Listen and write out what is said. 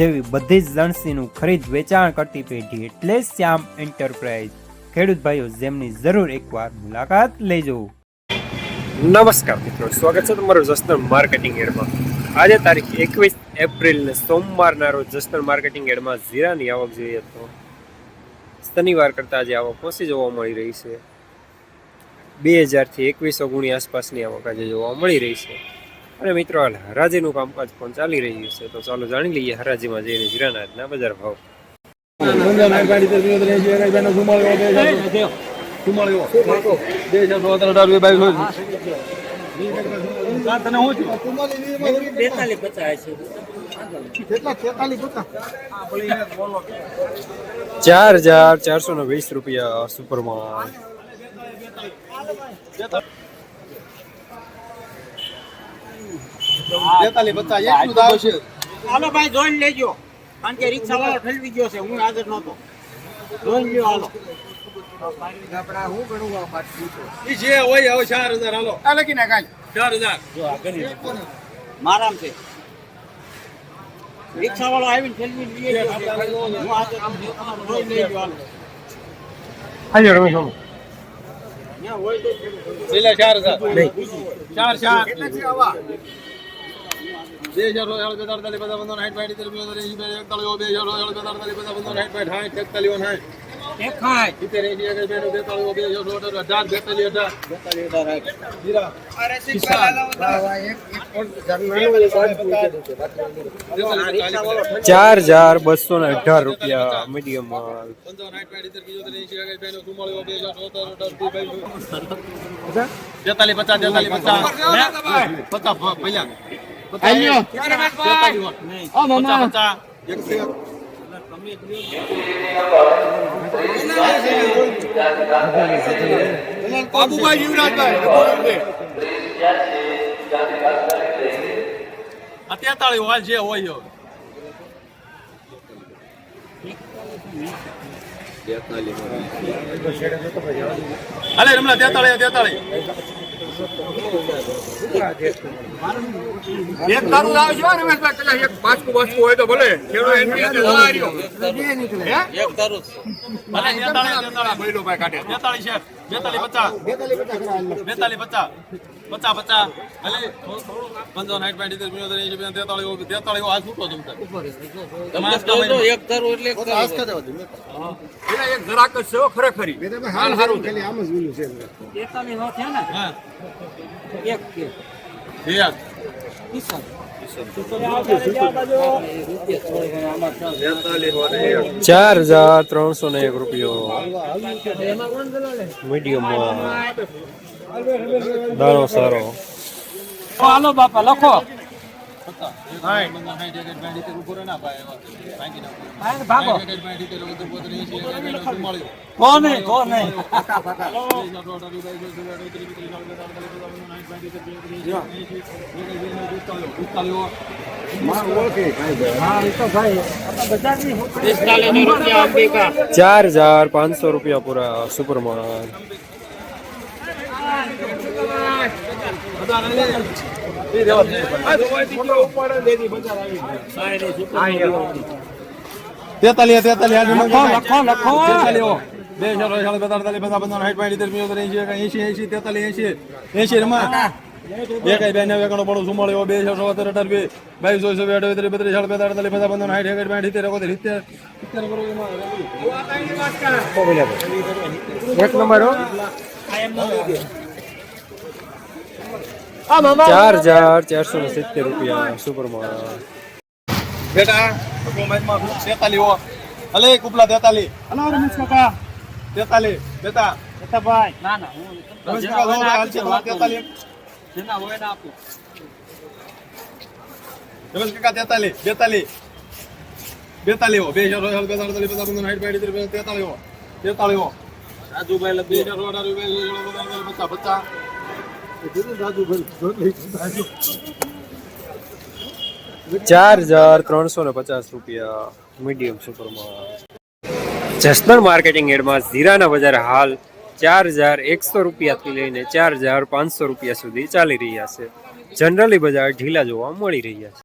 જેવી બધી જ લણસીનું ખરીદ વેચાણ કરતી પેઢી એટલે શ્યામ એન્ટરપ્રાઇઝ. ખેડૂત ભાઈઓ, જેમની જરૂર એકવાર મુલાકાત લેજો. નમસ્કાર મિત્રો, સ્વાગત છે તમારું જસનલ માર્કેટિંગ એડમાં. આજે તારીખ એકવીસ એપ્રિલને સોમવારના રોજ જસનલ માર્કેટિંગ એડમાં જીરાની આવક જોઈએ તો શનિવાર કરતાં આજે આવક ઓછી જોવા મળી રહી છે. બે હજારથી એકવીસો ગુણી આસપાસની આવક આજે જોવા મળી રહી છે. અને મિત્રો હાલ હરાજીનું કામકાજ પણ ચાલી રહ્યું છે. તો ચાલો જાણી લઈએ હરાજીમાં જઈને જીરાના આજના બજાર ભાવ. ચાર હજાર ચારસો ને વીસ રૂપિયા સુપરમાં હાલો ભાઈ જોઈને લેજો. કારણ કે રિક્ષા વાળો ઠલવી ગયો છે હું હાજર નહોતો. જોઈને લ્યો હાલો. મારામ છે. રિક્ષા વાળો આવીને હું હાજર. લેજો હાલો. હાજો રમેશ મામા. ત્યાં ચાર ચાર ચાર હજાર બસો ને અઢાર રૂપિયા. મીડિયમ માલ બંધો હાઈટ બાઈટ તેર બીજો એંશી એક બે નો ચુમ્માળીઓ બે હજાર સોતેર અઢાર બે બાવીસ તેતાલી પચાસ તેતાલી પચાસ પચાસ પચાસ પચાસ એકસો બાબુભાઈ યુવરાજભાઈ અત્યાતાળી હાલ છે હોય અલે રમલા તેતાળી તેતાળી એક તારું લાવજો ને મેં પેલા એક બાચકું બાસ્કુ હોય તો ભલે. ખેડૂત એની અંદર લાવ્યો. તારું ભલે તેતાળી તેતાળી ભઈલો ભાઈ કાઢે. તેતાળી છે બેતાળી પચાસ. બેતાળી પચાસ. પચાસ પચાસ. ભલે પંચાવન સાઠ પાંચ સિત્તેર પંચોતેર એંશી પિંચોતેર, તેતાળી તેતાળી આ છૂટો જમતા એક તારું એટલે એક જરાક જ છે હો, ખરેખરી હાલ હારું છે. તેતાલીસ નો છે ને? હા. એક કે. બે યાર. ચાર હજાર ત્રણસો ને એક રૂપિયો. મીડિયમ દાણો સારો. હાલો બાપા લખો. સાઠ, પંદર સાઠ, એક એક પાંચ સિત્તેર ઉપર ના પાય એવા. ભાંગી નાખો. ભાગો એક એક પાંચ સિત્તેર, ઓગણસિત્તેર, બોતેર, એંશી, એક એક બે, ચુમ્માળીસ. કોને કોને પિસ્તાલીસ રૂપિયા અંબિકા ચાર હજાર પાંચસો રૂપિયા પૂરા સુપર માલ તેતાલીસ તેતાલીસ લખો લખો લખો બે હજાર ઓગણ સાઠ, બેતાળીસ, પચાસ, હાઈટ પાંચ સિત્તેર, પંચોતેર, એંશી, એક, એંશી, એંશી, તેતાલીસ, એંશી, એંશી રમા. એક બે નેવું એકાણું ચુમ્માળીસ, બે હજાર સોતેર, અઢાર, બે, બાવીસ, ચોવીસ, બે, ત્રીસ, બત્રીસ, સાડત્રીસ, અડતાલીસ, પચાસ, પંચાવન, સાઠ, એકસઠ, બાસઠ, સિત્તેર, એકોતેર, સિત્તેર, સિત્તેર કરો એક નંબર ચાર હજાર ચારસો ને સિત્તેર રૂપિયા. સુપરમાં બેટા કોમેન્ટમાં તેતાલીસ હો. અલે કુપલા તેતાલીસ. હલો રમેશ કાકા. તેતાલીસ. બેટા. ભાઈ ના ના હું રમેશ કાકા તમારે જેના હોય ને આપું. રમેશ કાકા બેતાલીસ. બે હજાર પાંચ ત્રીસ તેતાલીસ તેતાલીસ રાજુભાઈ ચાર હજાર ત્રણસો ને પચાસ રૂપિયા મીડિયમ સુપરમાં જસદણ માર્કેટિંગ એડમાં ઝીરાના બજાર હાલ ચાર હજાર એકસો રૂપિયાથી લઈને ચાર હજાર પાંચસો રૂપિયા સુધી ચાલી રહ્યા છે. જનરલી બજાર ઢીલા જોવા મળી રહ્યા છે.